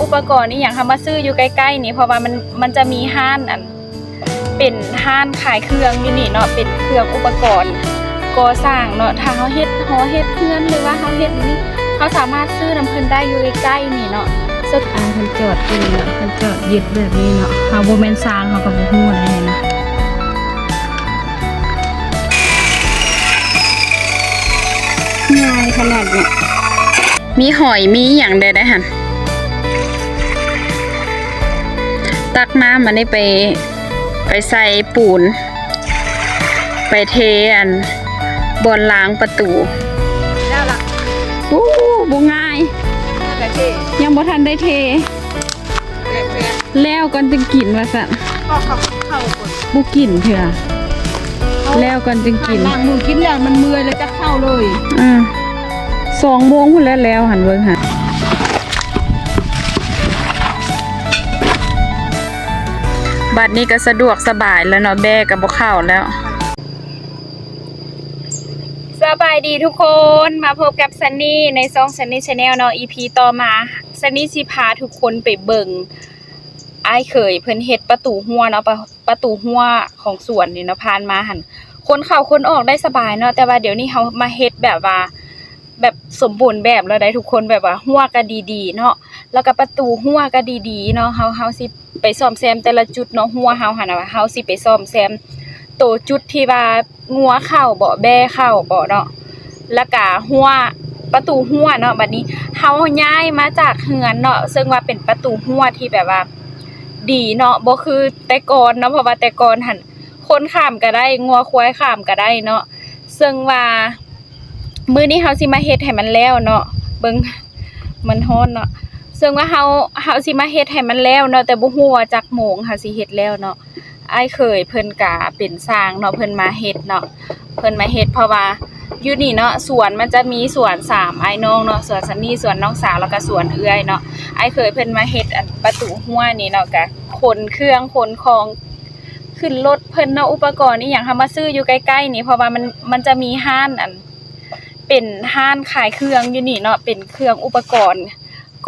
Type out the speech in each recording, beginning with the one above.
อุปกรณ์นี่อย่างทำมาซื้ออยู่ใกล้ ๆ นี่เพราะว่ามันมันจะมีห้านอันเป็นห้านขายเครื่องอยู่นี่เนาะเป็นเครื่องอุปกรณ์ก่อสร้างเนาะถ้าเฮาเฮ็ดหอเฮ็ดเพื่อนหรือว่าเฮาเฮ็ดนี่เฮาสามารถซื้อน้ำเพิ่นได้อยู่ใกล้ๆนี่เนาะสึกอ่าเพิ่นจอดอยู่นี่เนาะเพิ่นจอดยึดแบบนี้เนาะเฮาบ่แม่นสร้างเฮาก็บ่ฮู้ได้นี่นะง่ายขนาดเนี้ยมีหอยมีหยังได้ได้หั่น ตักน้ำมันนี่ไปไปใส่ปูน ไปเทอันบนล้างประตูแล้วล่ะอู้บ่ง่ายกะเจ๊ยังบ่ทันได้เทเล็กแล้วก่อนจึงกินว่าซะๆก็เข้าเข้าคนบ่กินเถื่อแล้วก่อนจึงกินล้างมือกินแล้วมันเมื่อยแล้วจะเข้าเลยอืมสองโมงพุ่นแล้วแล้วหันเบิ่งหัน บัดนี้ก็สะดวกสบายแล้วเนาะแบกกับบ่เข้าแล้ว สบายดีทุกคนมาพบกับซันนี่ในซองซันนี่ชาแนลเนาะ EP ต่อมาซันนี่สิพาทุกคนไปเบิ่งอ้เคยเพิ่นเฮ็ดประตูหัวเนาะประประตูหัวของสวนนี่เนาะผ่านมาหันคนเข้าคนออกได้สบายเนาะแต่ว่าเดี๋ยวนี้เฮามาเฮ็ดแบบว่าแบบสมบูรณ์แบบแล้วได้ทุกคนแบบว่าหัวก็ดีๆ เนาะแล้วก็ประตูหัวก็ดีๆ เนาะเฮาเฮาสิ ไปซ่อมแซมแต่ละจุดเนาะหัวเฮาหั่นนะว่าเฮาสิไปซ่อมแซมโตจุดที่ว่างัวเข้าบ่แบ่เข้าบ่เนาะแล้วก็หัวประตูหัวเนาะบัดนี้เฮาย้ายมาจากเฮือนเนาะซึ่งว่าเป็นประตูหัวที่แบบว่า ดีเนาะบ่คือแต่ก่อนเนาะเพราะว่าแต่ก่อนหันคนข้ามก็ได้งัวควายข้ามก็ได้เนาะซึ่งว่ามื้อนี้เฮาสิมาเฮ็ดให้มันแล้วเนาะเบิ่งมันฮ้อนเนาะ ซึ่งว่าเฮาเฮาสิมาเฮ็ดให้มันแล้วเนาะแต่บ่ฮู้ว่าจักโมงเฮาสิเฮ็ดแล้วเนาะอ้ายเคยเพิ่นกะเป็นสร้างเนาะเพิ่นมาเฮ็ดเนาะเพิ่นมาเฮ็ดเพราะว่าอยู่นี่เนาะสวนมันจะมีสวนสามอ้ายน้องเนาะสวนซันนี่สวนน้องสาวแล้วก็สวนเอื้อยเนาะอ้ายเคยเพิ่นมาเฮ็ดอันประตูหัวนี่เนาะก็ขนเครื่องขนของขึ้นรถเพิ่นเนาะอุปกรณ์นี่หยังทำมาซื้ออยู่ใกล้ๆนี่เพราะว่ามันมันจะมีห้านอันเป็นห้านขายเครื่องอยู่นี่เนาะเป็นเครื่องอุปกรณ์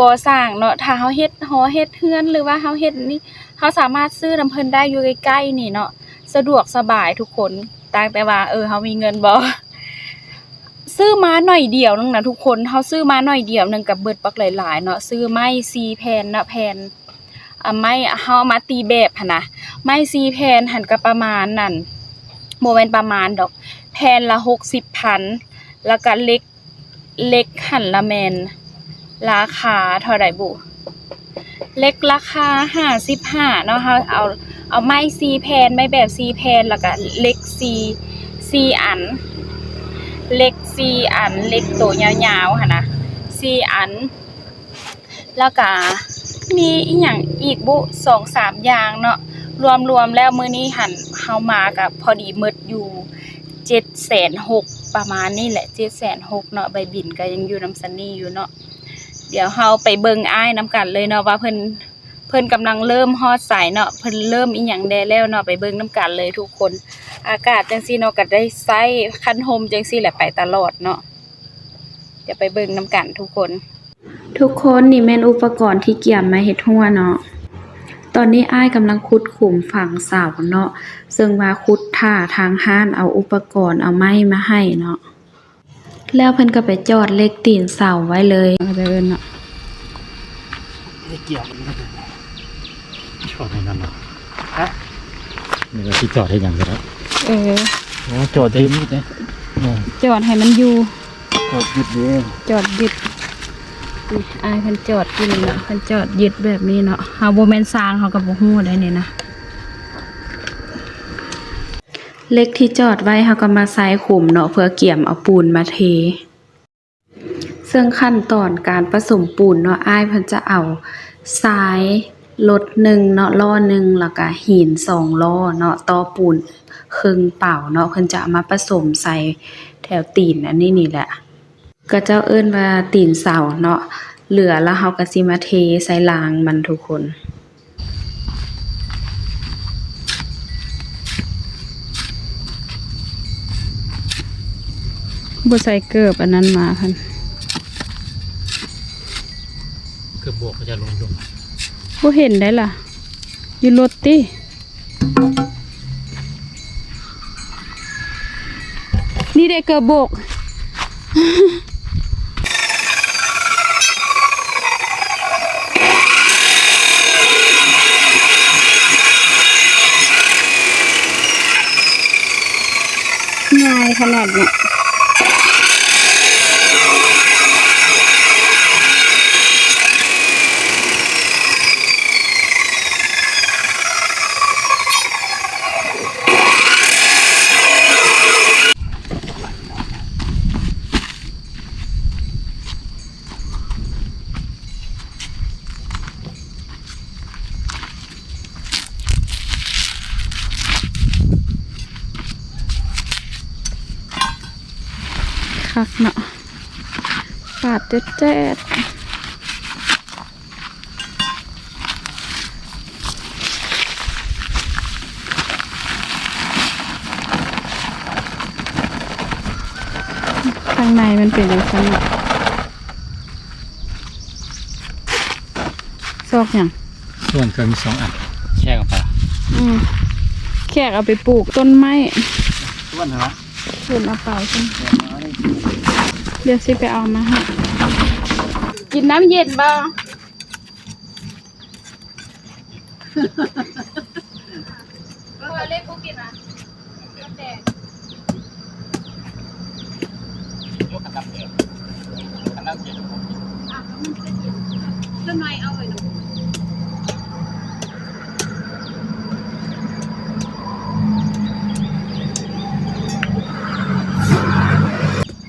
ก่อสร้างเนาะถ้าเฮาเฮ็ดหอเฮ็ดเฮือนหรือว่าเฮาเฮ็ดนี่เขาสามารถซื้อน้ำเพิ่นได้อยู่ใกล้ๆนี่เนาะสะดวกสบายทุกคนต่างแต่ว่า เออเขามีเงินบ่ซื้อมาหน่อยเดียวนึงนะทุกคนเขาซื้อมาหน่อยเดียวนึงกับเบิดปักหลายๆเนาะซื้อไม้ซีแผ่นนะแผ่นอะไม้เฮาเอามาตีแบบหั่นนะไม้ซีแผ่นหั่นก็ประมาณนั่นบ่แม่นประมาณดอก แผ่นละ60,000แล้วก็เล็กเล็กหั่นละแมน ราคาเท่าใดบุ เล็กราคาห้าสิบห้าเนาะค่ะเอาเอาไม้ซีแพนไม้แบบซีแพนแล้วก็เล็กซีซีอัน เล็กซีอัน เล็กตัวยาวๆค่ะนะซีอัน แล้วก็มีอีหยังอีกบุสองสามอย่างเนาะรวมๆแล้วมือนี้หันเฮามากับพอดีหมดอยู่เจ็ดแสนหกประมาณนี้แหละเจ็ดแสนหกเนาะใบบินก็ยังอยู่น้ำซันนี่อยู่เนาะ เดี๋ยวเฮาไปเบิ่งอ้ายน้ำกันเลยเนาะว่าเพิ่นเพิ่นกำลังเริ่มฮอดสายเนาะเพิ่นเริ่มอีหยังแดแล้วเนาะไปเบิ่งน้ำกันเลยทุกคน อากาศจังซี่เนาะก็ได้ใส่คันโฮมจังซี่แหละไปตลอดเนาะเดี๋ยวไปเบิ่งน้ำกันทุกคน ทุกคนนี่แม่นอุปกรณ์ที่เกี่ยมมาเฮ็ดหัวเนาะตอนนี้อ้ายกำลังขุดขุมฝังเสาเนาะซึ่งว่าขุดท่าทางห้านเอาอุปกรณ์เอาไม้มาให้เนาะ แล้วเพิ่นก็ไปจอดเลขตีนเสาไว้เลยเดินเนาะไม่เกี่ยวมันเลยจอดให้นั่นเนาะฮะนี่ก็ที่จอดให้ยังไงแล้วเออโอ้จอดได้มิดเลยโอ้จอดให้มันอยู่จอดหยุดเลยจอดยึดนี่อายเพิ่นจอดอยู่นี่เนาะเพิ่นจอดยึดแบบนี้เนาะเฮาบ่แม่นสร้างเฮาก็บ่ฮู้ได้นี่นะ เล็กที่จอดไว้เฮาก็มาใส่ขุมเนาะเพื่อเกี่ยมเอาปูนมาเท ซึ่งขั้นตอนการผสมปูนเนาะอ้ายเพิ่นจะเอาทรายรถหนึ่งเนาะล้อหนึ่งแล้วก็หินสองล้อเนาะต่อปูนครึ่งเปล่าเนาะเพิ่นจะเอามาผสมใส่แถวตีนอันนี้นี่แหละ ก็เจ้าเอิ้นว่าตีนเสาเนาะเหลือแล้วเฮาก็สิมาเทใส่รางมันทุกคน บ่ใส่เกิบอันนั้นมาพันเกือบบวกก็จะลงลงบ่เห็นได้ล่ะ อยู่รถตินี่ได้เกระโบกง่ายขนาดเนี้ยาดแจ๊ดๆข้างในมันเป็นยังไงเนาะซอกอย่างส่วนเคยมีสองอันแช่กันไปอืมแขกเอาไปปลูกต้นไม้ส่วนเหรอส่วนเอาเปล่าใช่ไหมเดี๋ยวสิไปเอามาให้ กินน้ำเย็นบ้างเล็กกูกินอะต้นไม้เอาไว้หนู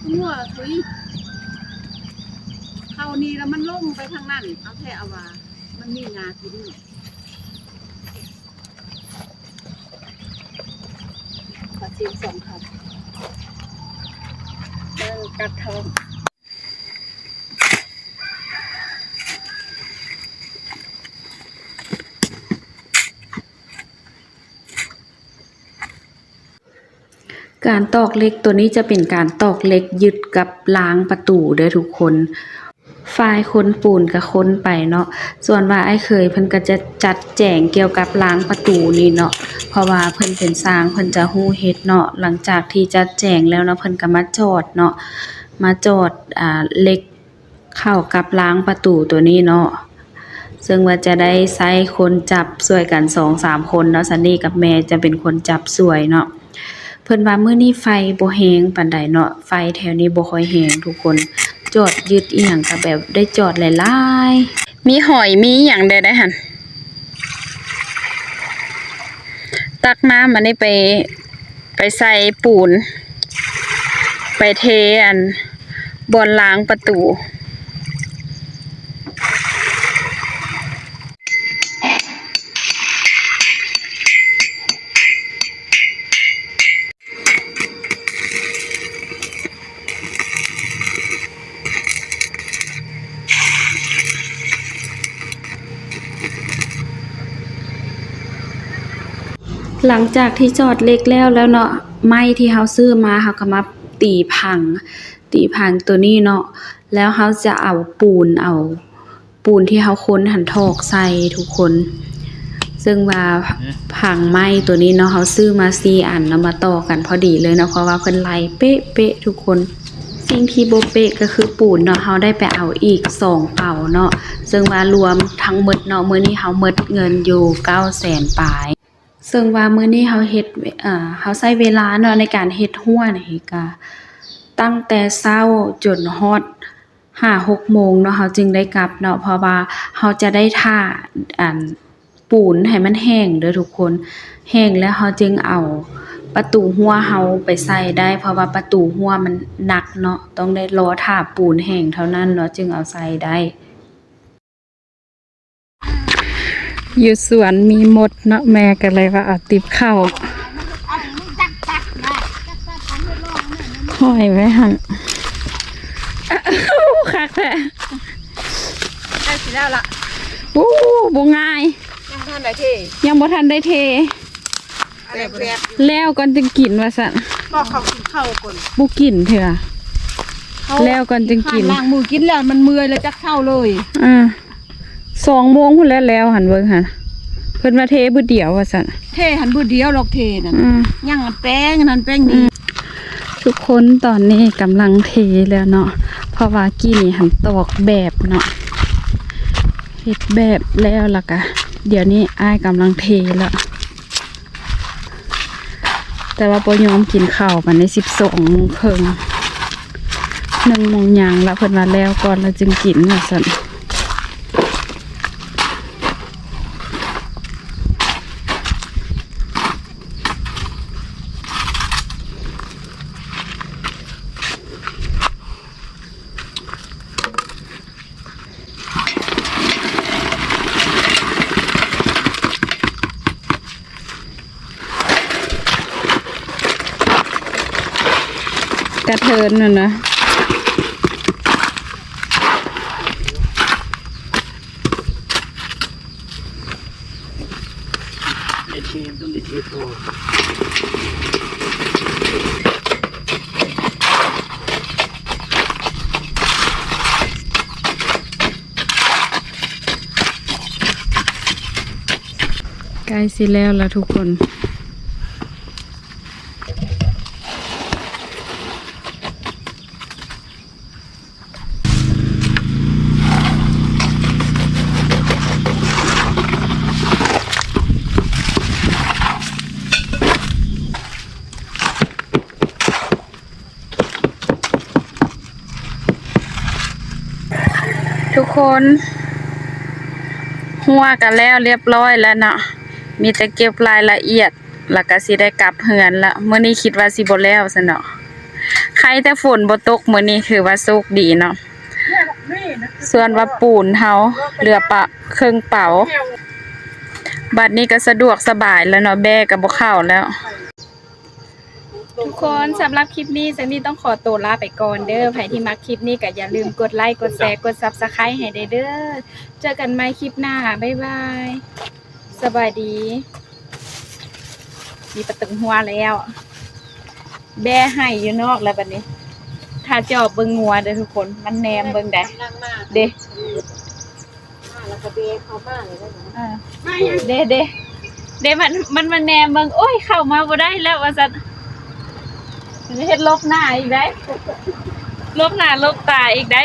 มั่วถุยเข้านี่แล้วมันลงไปทางนั้น เอาแค่เอาว่ามันมีงาที่นี่ขอชิมสองคำเออกัดทองการตอกเล็กตัวนี้จะเป็นการตอกเล็กยึดกับล้างประตูเด้อทุกคน ฝ่ายคนปูนกับคนไปเนาะส่วนว่าไอ้เคยเพิ่นก็จะจัดแจงเกี่ยวกับล้างประตูนี่เนาะเพราะว่าเพิ่นเป็นสร้างเพิ่นจะฮู้เฮ็ดเนาะหลังจากที่จัดแจงแล้วเนาะเพิ่นก็มาจอดเนาะมาจอดอ่าเล็กเข้ากับล้างประตูตัวนี้เนาะซึ่งว่าจะได้ใช้คนจับช่วยกัน2-3คนเนาะซันนี่กับแม่จะเป็นคนจับช่วยเนาะเพิ่นว่ามื้อนี้ไฟบ่แฮงปานใดเนาะไฟแถวนี้บ่ค่อยแฮงทุกคน จอดยึดอีหยังก็แบบได้จอดหลายๆ มีหอยมีหย่างใดได้หันตักน้ำมันนี้ไป ไปใส่ปูน ไปเทอันบอนล้างประตู หลังจากที่จอดเล็กแล้วแล้วเนาะไม้ที่เฮาซื้อมาเฮาก็มาตีพัง ตีพังตัวนี้เนาะแล้วเฮาจะเอาปูนเอา ปูนที่เฮาค้นหันทอกใส่ทุกคน ซึ่งว่าพังไม้ตัวนี้เนาะเฮาซื้อมา4อันแล้วมาต่อกันพอดีเลยเนาะเพราะว่าเพิ่นไล่เป๊ะๆทุกคนสิ่งที่โบเป๊ะก็คือปูนเนาะเฮาได้ไปเอาอีกสองเป่าเนาะซึ่งว่ารวมทั้งหมดเนาะมื้อนี้เฮาหมดเงินอยู่900,000ปลาย ซึ่งว่ามื้อนี้เฮาเฮ็ดเอ่อเฮาใช้เวลาเนาะในการเฮ็ดหัวนี่ก็ตั้งแต่เช้าจนฮอด5-6โมงเนาะ เฮาจึงได้กลับเนาะ เพราะว่าเฮาจะได้ท่า อันปูนให้มันแห้งเด้อทุกคน แห้งแล้วเฮาจึงเอาประตูหัวเฮาไปใส่ได้ เพราะว่าประตูหัวมันหนักเนาะ ต้องได้รอท่าปูนแห้งเท่านั้นเนาะ จึงเอาใส่ได้ อยู่สวนมีมดเนาะแม่ก็เลยว่าเอาติบเข้าห้อยไว้หันอ้าวคักแท้ได้สิแล้วล่ะโอ้บ่ง่ายยังท่านไหนเท่ยังบ่ทันได้เทอะไรเรียบแล้วก่อนจึงกินว่าซั่นบอกเขากินข้าวก่อนบ่กินเถอะแล้วก่อนจึงกินล้างมือกินแล้วมันเมื่อยแล้วจักเข้าเลยอ่า สองโมงพุ่นแล้วแล้วหันเบิ่งหันเพิ่นมาเทบุดเดียวว่าซั่นเทหันบือเดียวหรอกเทนั่นอืม ย่างอันแป้งนั่นแป้งนี่ทุกคนตอนนี้กำลังเทแล้วเนาะ เพราะว่ากี้นี่หันตอกแบบเนาะเฮ็ดแบบแล้วล่ะกะ เดี๋ยวนี้อ้ายกำลังเทแล้ว แต่ว่าปยอมกินข้าวมันในสิบสองโมงครึ่งหนึ่งโมงยังละเพิ่นมาแล้วก่อนเราจึงกินว่าซั่น กระเทินน่ะนะเทมต้องเทโตใกล้สิแล้วละทุกคน คนหัวกันแล้วเรียบร้อยแล้วเนาะมีแต่เก็บรายละเอียดแล้วก็สิได้กลับเฮือนละมื้อนี้คิดว่าสิบ่แล้วซะเนาะใครแต่ฝนบ่ตกมื้อนี้ถือว่าโชคดีเนาะส่วนว่าปูนเฮาเหลือปะเครื่องเป๋า บัดนี้ก็สะดวกสบายแล้วเนาะแบกก็บ่เข้าแล้ว ทุกคนสำหรับคลิปนี้ซันนี่ต้องขอตัวลาไปก่อนเด้อใครที่มักคลิปนี้ก็อย่าลืมกดไลค์กดแชร์กด Subscribe ให้ได้เด้อเจอกันใหม่คลิปหน้าบ๊ายบายสบายดี มีประตึงหัวแล้ว แบ่ให้อยู่นอกแล้วบัดนี้ ถ้าจอบเบิ่งงัวเด้อทุกคนมันแนมเบิ่งได้ นั่งมาเด้แล้วก็เบเขามากเลยนะอ่าเด้เด้เด้มันมันมันแนมเบิ่งโอ้ยเข้ามาบ่ได้แล้วว่าซั่น เฮ็ดลบหน้าอีกได้ลบหน้าลบตาอีกได้